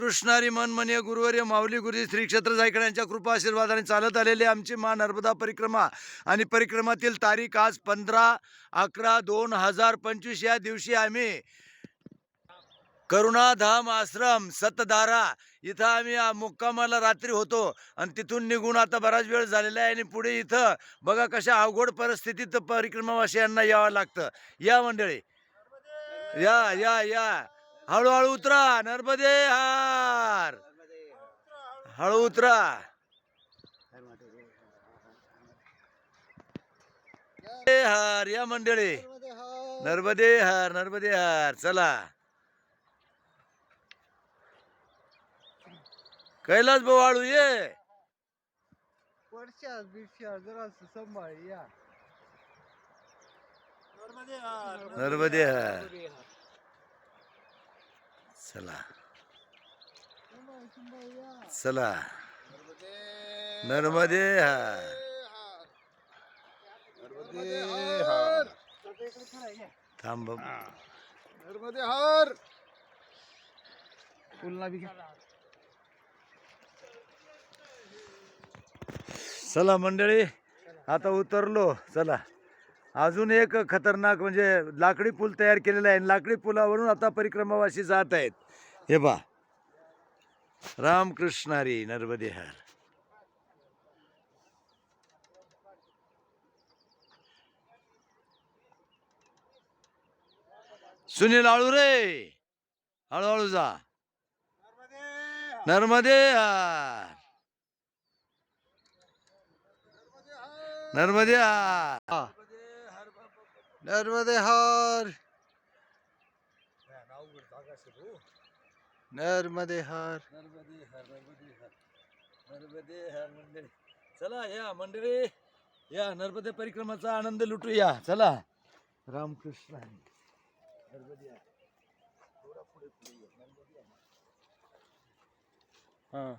कृष्णारी मनमनीय गुरुवर्य माऊली गुरुजी श्री क्षेत्र जायकडे कृपा आशीर्वादाने चालत आलेली आमची मा नर्मदा परिक्रमा. आणि परिक्रमातील तारीख आज पंधरा अकरा दोन हजार पंचवीस या दिवशी आम्ही करुणाधाम आश्रम सतधारा इथं आम्ही मुक्कामाला रात्री होतो. आणि तिथून निघून आता बराच वेळ झालेला आहे आणि पुढे इथं बघा कशा अवघड परिस्थितीत परिक्रमावासियांना यावं लागतं. या मंडळी. या या या. हळूहळू उतरा नर्मदे हार. हळू उतरा. नर्मदे हार या मंडळी. नर्मदे हार नर्मदे हार चला. कैलास भाऊ हळू ये. वर्षात बिरशात जरा सांभाळ या. नर्मदे हार. चला सांभाळ, या. चला नर्मदे या. थांब. नर्मदे हर पुलना बी घ्या चला मंडळी आता उतरलो चला अजून एक खतरनाक म्हणजे लाकडी पूल तयार केलेला आहे. लाकडी पुलावरून आता परिक्रमावाशी जात आहेत. हे बा रामकृष्णारी नर्मदे हर सुनील आळू रे. हळूहळू जा. नर्मदे हार नर्मदे हार नर्मदे हर नर्मदे हर नर्मदे हर मंडळी चला या मंडळी या नर्मदे परिक्रमाचा आनंद लुटू या चला रामकृष्ण. नर्मदे हर. थोडा पुढे पुढे ये. नर्मदे हर. हा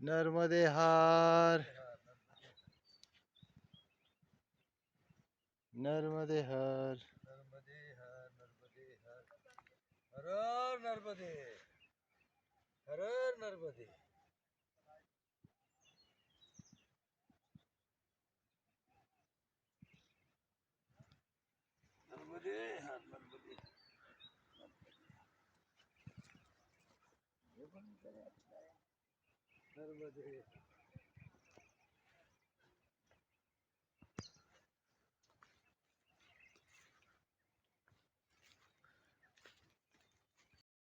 नर्मदे हर नर्मदे हर। नर्मदे हर नर्मदे हर। हर नर्मदे। हर नर्मदे नर्मदे हर। नर्मदे नर्मदे